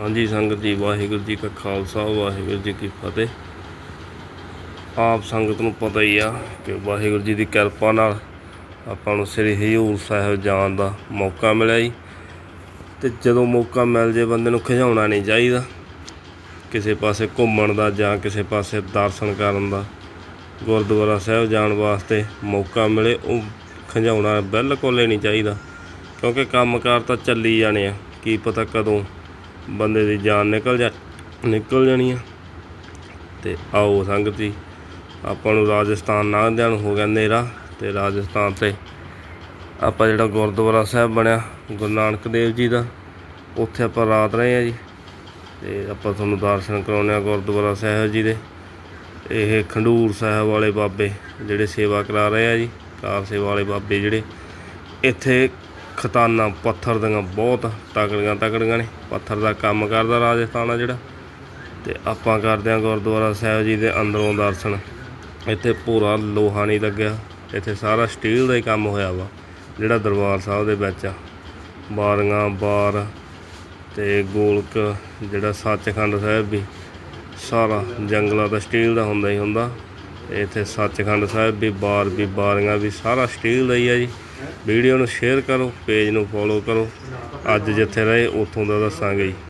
ਹਾਂਜੀ, ਸੰਗਤ ਜੀ, ਵਾਹਿਗੁਰੂ ਜੀ ਕਾ ਖਾਲਸਾ, ਵਾਹਿਗੁਰੂ ਜੀ ਕੀ ਫਤਿਹ। ਆਪ ਸੰਗਤ ਨੂੰ ਪਤਾ ਹੀ ਆ ਕਿ ਵਾਹਿਗੁਰੂ ਜੀ ਦੀ ਕਿਰਪਾ ਨਾਲ ਆਪਾਂ ਨੂੰ ਸ੍ਰੀ ਹਜੂਰ ਸਾਹਿਬ ਜਾਣ ਦਾ ਮੌਕਾ ਮਿਲਿਆ ਜੀ। ਤੇ ਜਦੋਂ ਮੌਕਾ ਮਿਲ ਜੇ, ਬੰਦੇ ਨੂੰ ਖਿਜਾਉਣਾ ਨਹੀਂ ਚਾਹੀਦਾ। ਕਿਸੇ ਪਾਸੇ ਘੁੰਮਣ ਦਾ ਜਾਂ ਕਿਸੇ ਪਾਸੇ ਦਰਸ਼ਨ ਕਰਨ ਦਾ, ਗੁਰਦੁਆਰਾ ਸਾਹਿਬ ਜਾਣ ਵਾਸਤੇ ਮੌਕਾ ਮਿਲੇ, ਉਹ ਖਿਜਾਉਣਾ ਬਿਲਕੁਲ ਹੀ ਨਹੀਂ ਚਾਹੀਦਾ। ਕਿਉਂਕਿ ਕੰਮਕਾਰ ਤਾਂ ਚੱਲੀ ਜਾਣੇ ਆ, ਕੀ ਪਤਾ ਕਦੋਂ ਬੰਦੇ ਦੀ ਜਾਨ ਨਿਕਲ ਜਾ, ਨਿਕਲ ਜਾਣੀ ਆ। ਤੇ ਆਓ ਸੰਗਤ ਜੀ ਆਪਾਂ ਨੂੰ ਰਾਜਸਥਾਨ ਲੰਘਦਿਆਂ ਨੂੰ ਹੋ ਗਿਆ ਹਨੇਰਾ, ਤੇ ਰਾਜਸਥਾਨ ਤੇ ਆਪਾਂ ਜਿਹੜਾ ਗੁਰਦੁਆਰਾ ਸਾਹਿਬ ਬਣਿਆ, ਗੁਰੂ ਨਾਨਕ ਦੇਵ ਜੀ ਦਾ, ਉੱਥੇ ਆਪਾਂ ਰਾਤ ਰਹੇ ਆ ਜੀ। ਤੇ ਆਪਾਂ ਤੁਹਾਨੂੰ ਦਰਸ਼ਨ ਕਰਾਉਂਦੇ ਆ ਗੁਰਦੁਆਰਾ ਸਾਹਿਬ ਜੀ ਦੇ। ਇਹ ਖੰਡੂਰ ਸਾਹਿਬ ਵਾਲੇ ਬਾਬੇ ਜਿਹੜੇ ਸੇਵਾ ਕਰਾ ਰਹੇ ਆ ਜੀ, ਕਾਰ ਸੇਵਾ ਵਾਲੇ ਬਾਬੇ ਜਿਹੜੇ, ਇੱਥੇ ਖਤਾਨਾ ਪੱਥਰ ਦੀਆਂ ਬਹੁਤ ਤਕੜੀਆਂ ਤਕੜੀਆਂ ਨੇ। ਪੱਥਰ ਦਾ ਕੰਮ ਕਰਦਾ ਰਾਜਸਥਾਨ ਆ ਜਿਹੜਾ। ਤੇ ਆਪਾਂ ਕਰਦੇ ਆ ਗੁਰਦੁਆਰਾ ਸਾਹਿਬ ਜੀ ਦੇ ਅੰਦਰੋਂ ਦਰਸ਼ਨ। ਇੱਥੇ ਪੂਰਾ ਲੋਹਾ ਨਹੀਂ ਲੱਗਿਆ। ਇੱਥੇ ਸਾਰਾ ਸਟੀਲ ਦਾ ਹੀ ਕੰਮ ਹੋਇਆ ਵਾ, ਜਿਹੜਾ ਦਰਬਾਰ ਸਾਹਿਬ ਦੇ ਵਿੱਚ ਆ। ਬਾਰੀਆਂ, ਬਾਰ ਤੇ ਗੋਲਕ, ਜਿਹੜਾ ਸੱਚਖੰਡ ਸਾਹਿਬ ਵੀ, ਸਾਰਾ ਜੰਗਲਾਂ ਦਾ ਸਟੀਲ ਦਾ ਹੁੰਦਾ ਹੀ ਹੁੰਦਾ। ਤੇ ਇੱਥੇ ਸੱਚਖੰਡ ਸਾਹਿਬ ਵੀ, ਬਾਰ ਵੀ, ਬਾਰੀਆਂ ਵੀ, ਸਾਰਾ ਸਟੀਲ ਦਾ ਹੀ ਆ ਜੀ। ਵੀਡੀਓ ਨੂੰ ਸ਼ੇਅਰ ਕਰੋ, ਪੇਜ ਨੂੰ ਫੋਲੋ ਕਰੋ। ਅੱਜ ਜਿੱਥੇ ਰਹੇ, ਉੱਥੋਂ ਦਾ ਦੱਸਾਂਗੇ ਜੀ।